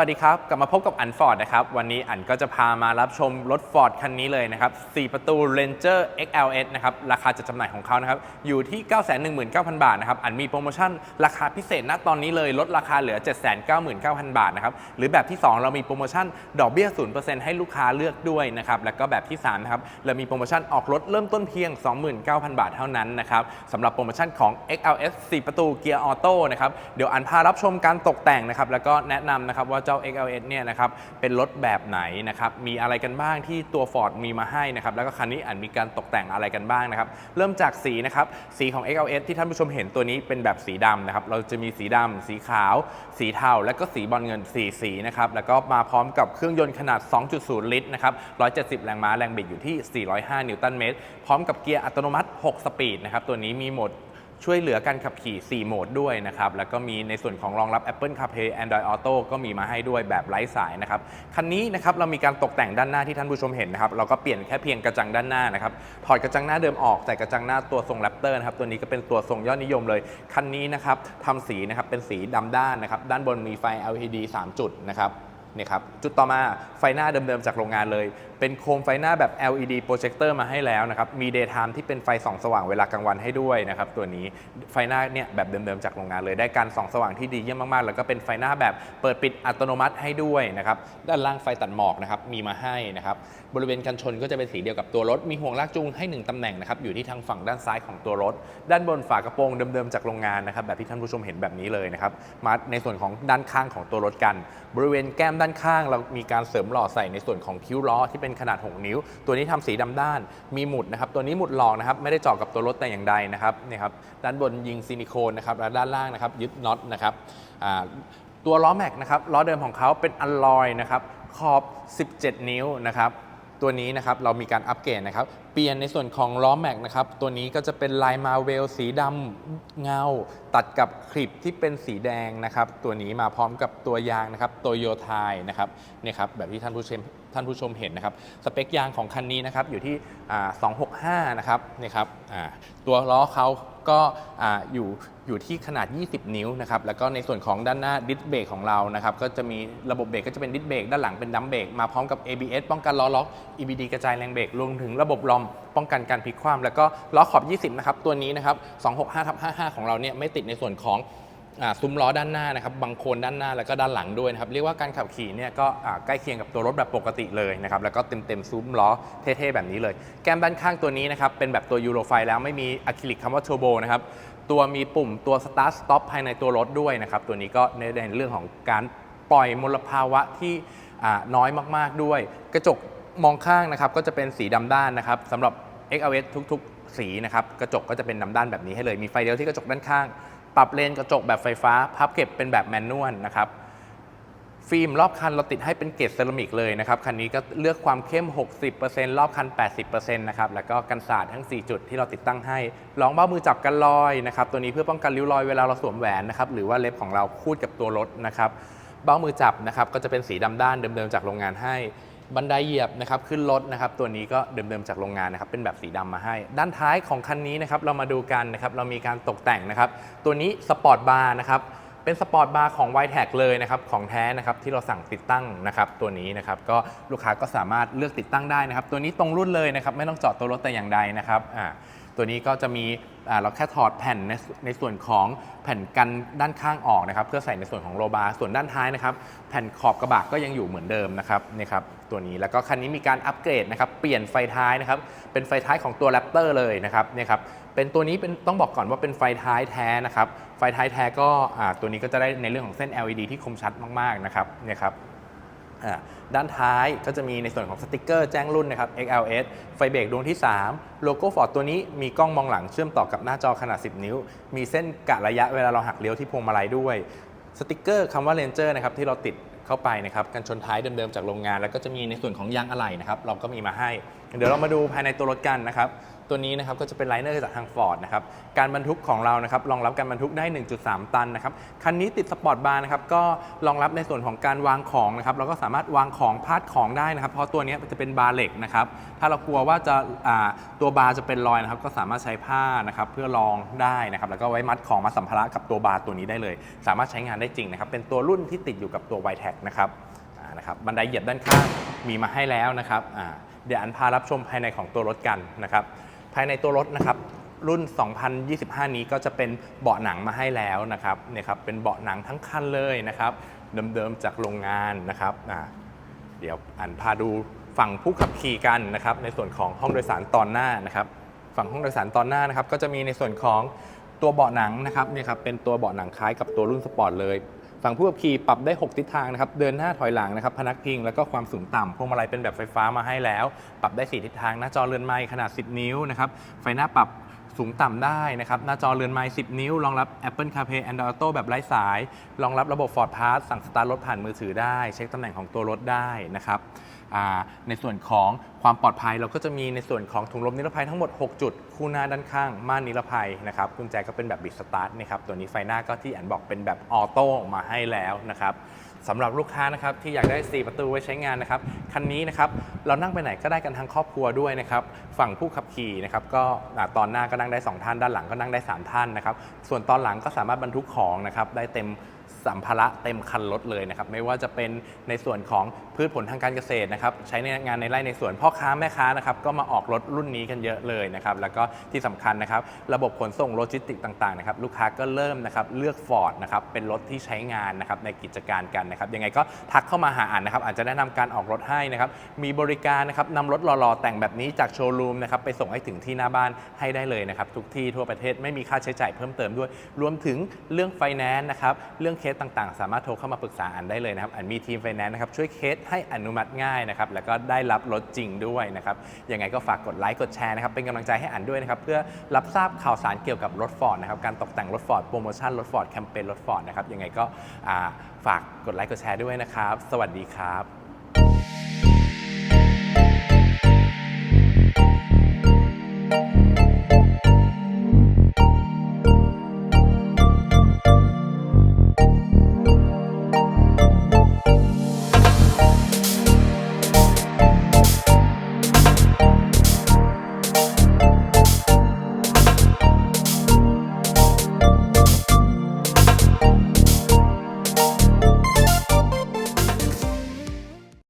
วัสดีครับ กลับมาพบกับอันฟอร์ดนะครับ วันนี้อันก็จะพามารับชมรถฟอร์ดคันนี้เลยนะครับ 4 ประตู Ranger XLS นะครับ ราคาจัดจำหน่ายของเขานะครับ อยู่ที่ 919,000 บาทนะครับ อันมีโปรโมชั่นราคาพิเศษณตอนนี้เลย ลดราคาเหลือ 799,000 บาทนะครับ หรือแบบที่ 2 เรามีโปรโมชั่นดอกเบี้ย 0%ให้ลูกค้าเลือกด้วยนะครับ แล้วก็แบบที่3นะครับ เรามีโปรโมชั่นออกรถเริ่มต้นเพียง 29,000 บาทเท่านั้นนะครับสำหรับโปรโมชั่นของ XLS 4 ประตูเกียร์ออโต้นะครับ เดี๋ยวอันพารับชมการตกแต่งนะครับ แล้วก็แนะนำนะครับว่าจ้า XLS เนี่ยนะครับเป็นรถแบบไหนนะครับมีอะไรกันบ้างที่ตัว Ford มีมาให้นะครับแล้วก็คันนี้อันมีการตกแต่งอะไรกันบ้างนะครับเริ่มจากสีนะครับสีของ XLS ที่ท่านผู้ชมเห็นตัวนี้เป็นแบบสีดำนะครับเราจะมีสีดำสีขาว สีเทาและก็สีบอลเงินสีสีนะครับแล้วก็มาพร้อมกับเครื่องยนต์ขนาด 2.0 ลิตรนะครับ170 แรงม้าแรงบิดอยู่ที่ 405 นิวตันเมตรพร้อมกับเกียร์อัตโนมัติ 6 สปีดนะครับตัวนี้มีโหมด ช่วยเหลือการขับขี่ 4 โหมดด้วยนะครับ แล้วก็มีในส่วนของรองรับ Apple CarPlay Android Auto ก็มีมาให้ด้วยแบบไร้สายนะครับ คันนี้นะครับเรามีการตกแต่งด้านหน้าที่ท่านผู้ชมเห็นนะครับ เราก็เปลี่ยนแค่เพียงกระจังด้านหน้านะครับ ถอดกระจังหน้าเดิมออก ใส่กระจังหน้าตัวทรงแรปเตอร์นะครับ ตัวนี้ก็เป็นตัวทรงยอดนิยมเลย คันนี้นะครับทำสีนะครับเป็นสีดำด้านนะครับ ด้านบนมีไฟ LED 3 จุดนะครับนี่ครับจุดต่อมาไฟหน้าเดิมๆจากโรงงานเลย เป็นโคมไฟหน้าแบบ LED โปรเจคเตอร์มาให้แล้วนะครับ มี daytime ที่เป็นไฟส่องสว่างเวลากลางวันให้ด้วยนะครับ ตัวนี้ไฟหน้าเนี่ยแบบเดิมๆจากโรงงานเลย ได้การส่องสว่างที่ดีเยี่ยมมากๆ แล้วก็เป็นไฟหน้าแบบเปิดปิดอัตโนมัติให้ด้วยนะครับ ด้านล่างไฟตัดหมอกนะครับมีมาให้นะครับ บริเวณกันชนก็จะเป็นสีเดียวกับตัวรถ มีห่วงลากจูงให้ 1ตำแหน่งนะครับ อยู่ที่ทางฝั่งด้านซ้ายของตัวรถ ด้านบนฝากระโปรงเดิมๆจากโรงงานนะครับ แบบที่ท่านผู้ชมเห็นแบบนี้เลยนะครับ มาในส่วนของด้านข้างของตัวรถกัน บริเวณแก้มด้านข้างเรามีการเสริมหล่อใส่ในส่วนของคิ้วล้อที่เป็นขนาด 6 นิ้ว ตัวนี้ทำสีดำด้าน มีหมุดนะครับ ตัวนี้หมุดหลอกนะครับ ไม่ได้เจาะกับตัวรถแต่อย่างใดนะครับนี่ครับ ด้านบนยิงซิลิโคนนะครับ และด้านล่างนะครับยึดน็อตนะครับตัวล้อแม็กนะครับล้อเดิมของเขาเป็นอลลอยนะครับขอบ 17 นิ้วนะครับตัวนี้นะครับเรามีการอัปเกรดนะครับ เปลี่ยนในส่วนของล้อแม็กนะครับ ตัวนี้ก็จะเป็นลายมาเวลสีดำเงาตัดกับคลิปที่เป็นสีแดงนะครับ ตัวนี้มาพร้อมกับตัวยางนะครับโตโยไทยนะครับนี่ครับแบบที่ท่านผู้ชมท่านผู้ชมเห็นนะครับ สเปคยางของคันนี้นะครับอยู่ที่ 265 นะครับนี่ครับตัวล้อเขาก็ออยู่อยู่ที่ขนาด 20 นิ้วนะครับ แล้วก็ในส่วนของด้านหน้าดิสเบรกของเรานะครับ ก็จะมีระบบเบรกก็จะเป็นดิสเบรกด้านหลังเป็นดัมเบรกมาพร้อมกับ ABS ป้องกันล้อล็อก EBD กระจายแรงเบรกรวมถึงระบบลอมป้องกันการพลิกคว่ำแล้วก็ล้อขอบ 20 นะครับ ตัวนี้นะครับ 265ทับ55 ของเราเนี่ยไม่ติดในส่วนของอซุ้มล้อด้านหน้านะครับบังโคลนด้านหน้าแล้วก็ด้านหลังด้วยนะครับ เรียกว่าการขับขี่เนี่ยก็ใกล้เคียงกับตัวรถแบบปกติเลยนะครับ แล้วก็เต็มเต็มๆซุ้มล้อเท่ๆแบบนี้เลย แก้มด้านข้างตัวนี้นะครับเป็นแบบตัวยูโรไฟแล้วไม่มีอะคริลิกคำว่าเทอร์โบนะครับตัวมีปุ่มตัว start stop ภายในตัวรถด้วยนะครับตัวนี้ก็ในในเรื่องของการปล่อยมลภาวะที่น้อยมากๆด้วย กระจก มองข้างนะครับก็จะเป็นสีดำด้านนะครับสำหรับ XLS ทุกๆ สีนะครับกระจกก็จะเป็นดำด้านแบบนี้ให้เลยมีไฟเลี้ยวที่กระจกด้านข้าง ปรับเลนกระจกแบบไฟฟ้า พับเก็บเป็นแบบแมนนวลนะครับฟิล์มรอบคันเราติดให้เป็นเกรดเซรามิกเลยนะครับคันนี้ก็เลือกความเข้ม 60%รอบคัน 80%นะครับแล้วก็กันสาดทั้ง 4 จุดที่เราติดตั้งให้รองเบ้ามือจับกันรอยนะครับตัวนี้เพื่อป้องกันริ้วรอยเวลาเราสวมแหวนนะครับหรือว่าเล็บของเราคูดกับตัวรถนะครับเบ้ามือจับนะครับก็จะเป็นสีดำด้านเดิมๆจากโรงงานให้ บันไดเหยียบนะครับขึ้นรถนะครับตัวนี้ก็เดิมๆจากโรงงานนะครับเป็นแบบสีดำมาให้ ด้านท้ายของคันนี้นะครับเรามาดูกันนะครับเรามีการตกแต่งนะครับตัวนี้สปอร์ตบาร์นะครับเป็นสปอร์ตบาร์ของ y t e c เลยนะครับของแท้นะครับที่เราสั่งติดตั้งนะครับตัวนี้นะครับก็ลูกค้าก็สามารถเลือกติดตั้งได้นะครับตัวนี้ตรงรุ่นเลยนะครับไม่ต้องเจาะตัวรถแต่อย่างใดนะครับอ่า ตัวนี้ก็จะมีเราแค่ถอดแผ่นในในส่วนของแผ่นกันด้านข้างออกนะครับ เพื่อใส่ในส่วนของโลบาร์ส่วนด้านท้ายนะครับ แผ่นขอบกระบะก็ยังอยู่เหมือนเดิมนะครับนี่ครับตัวนี้แล้วก็คันนี้มีการอัปเกรดนะครับเปลี่ยนไฟท้ายนะครับเป็นไฟท้ายของตัวแรปเตอร์เลยนะครับนี่ครับเป็นตัวนี้เป็นต้องบอกก่อนว่าเป็นไฟท้ายแท้นะครับไฟท้ายแท้ก็ตัวนี้ก็จะได้ในเรื่องของเส้น LED ที่คมชัดมากๆนะครับเนี่ยครับ ด้านท้ายก็จะมีในส่วนของสติกเกอร์แจ้งรุ่นนะครับ XLS ไฟเบรกดวงที่ 3 โลโก้ฟอร์ดตัวนี้มีกล้องมองหลังเชื่อมต่อกับหน้าจอขนาด 10 นิ้ว มีเส้นกะระยะเวลาเราหักเลี้ยวที่พวงมาลัยด้วย สติกเกอร์คำว่า Ranger นะครับที่เราติดเข้าไปนะครับกันชนท้ายเดิมๆจากโรงงาน แล้วก็จะมีในส่วนของยางอะไหล่นะครับเราก็มีมาให้ เดี๋ยวเรามาดูภายในตัวรถกันนะครับ ตัวนี้นะครับก็จะเป็นไลเนอร์จากทาง Ford นะครับการบรรทุกของเรานะครับรองรับการบรรทุกได้ 1.3 ตันนะครับคันนี้ติดสปอร์ตบาร์นะครับก็รองรับในส่วนของการวางของนะครับเราก็สามารถวางของพาดของได้นะครับ เพราะตัวนี้จะเป็นบาร์เหล็กนะครับถ้าเรากลัวว่าจะอ่าตัวบาร์จะเป็นรอยนะครับก็สามารถใช้ผ้านะครับเพื่อรองได้นะครับแล้วก็ไว้มัดของมาสัมภาระกับตัวบาร์ตัวนี้ได้เลย สามารถใช้งานได้จริงนะครับเป็นตัวรุ่นที่ติดอยู่กับตัว y t e c นะครับนะครับบันไดเหยียบด้านข้างมีมาให้แล้วนะครับเดี๋ยวอันพารับชมภายในของตัวรถกันนะครับ ภายในตัวรถนะครับรุ่น 2025 นี้ก็จะเป็นเบาะหนังมาให้แล้วนะครับเนี่ยครับเป็นเบาะหนังทั้งคันเลยนะครับเดิมๆจากโรงงานนะครับอ่าเดี๋ยวอันพาดูฝั่งผู้ขับขี่กันนะครับในส่วนของห้องโดยสารตอนหน้านะครับ ฝั่งห้องโดยสารตอนหน้านะครับก็จะมีในส่วนของตัวเบาะหนังนะครับเนี่ยครับเป็นตัวเบาะหนังคล้ายกับตัวรุ่นสปอร์ตเลย ฝั่งผู้ขับขี่ปรับได้ 6 ทิศทางนะครับ เดินหน้าถอยหลังนะครับ พนักพิง แล้วก็ความสูงต่ำพวงมาลัยเป็นแบบไฟฟ้ามาให้แล้ว ปรับได้ 4 ทิศทาง หน้าจอเรือนไม้ขนาด 10 นิ้วนะครับ ไฟหน้าปรับสูงต่ำได้นะครับ หน้าจอเรือนไม้ 10 นิ้ว รองรับ Apple CarPlay Android Auto แบบไร้สาย รองรับระบบ Ford Pass สั่งสตาร์ทรถผ่านมือถือได้ เช็คตำแหน่งของตัวรถได้นะครับ ในส่วนของความปลอดภัยเราก็จะมีในส่วนของถุงลมนิรภัยทั้งหมด 6 จุด คู่หน้าด้านข้าง ม่านนิรภัยนะครับกุญแจก็เป็นแบบบิดสตาร์ทนะครับตัวนี้ไฟหน้าก็ที่อันบอกเป็นแบบออโต้มาให้แล้วนะครับสำหรับลูกค้านะครับที่อยากได้ 4 ประตูไว้ใช้งานนะครับคันนี้นะครับเรานั่งไปไหนก็ได้กันทั้งครอบครัวด้วยนะครับฝั่งผู้ขับขี่นะครับก็ตอนหน้าก็นั่งได้ 2 ท่านด้านหลังก็นั่งได้ 3 ท่านนะครับส่วนตอนหลังก็สามารถบรรทุกของนะครับได้เต็ม สัมภาระเต็มคันรถเลยนะครับไม่ว่าจะเป็นในส่วนของพืชผลทางการเกษตรนะครับใช้ในงานในไร่ในสวนพ่อค้าแม่ค้านะครับก็มาออกรถรุ่นนี้กันเยอะเลยนะครับแล้วก็ที่สำคัญนะครับระบบขนส่งโลจิสติกต่างๆนะครับลูกค้าก็เริ่มนะครับเลือก Ford นะครับเป็นรถที่ใช้งานนะครับในกิจการกันนะครับยังไงก็ทักเข้ามาหาอ่านนะครับอาจจะแนะนำการออกรถให้นะครับมีบริการนะครับนำรถรอๆแต่งแบบนี้จากโชว์รูมนะครับไปส่งให้ถึงที่หน้าบ้านให้ได้เลยนะครับทุกที่ทั่วประเทศไม่มีค่าใช้จ่ายเพิ่มเติมด้วย รวมถึงเรื่องไฟแนนซ์นะครับเรื่องเคสต่างๆ สามารถโทรเข้ามาปรึกษาอันได้เลยนะครับอันมีทีมไฟแนนซ์นะครับช่วยเคสให้อนุมัติง่ายนะครับแล้วก็ได้รับรถจริงด้วยนะครับยังไงก็ฝากกดไลค์กดแชร์นะครับเป็นกำลังใจให้อันด้วยนะครับเพื่อรับทราบข่าวสารเกี่ยวกับรถฟอร์ดนะครับการตกแต่งรถฟอร์ดโปรโมชั่นรถฟอร์ดแคมเปญรถฟอร์ดนะครับยังไงก็ฝากกดไลค์กดแชร์ด้วยนะครับ สวัสดีครับ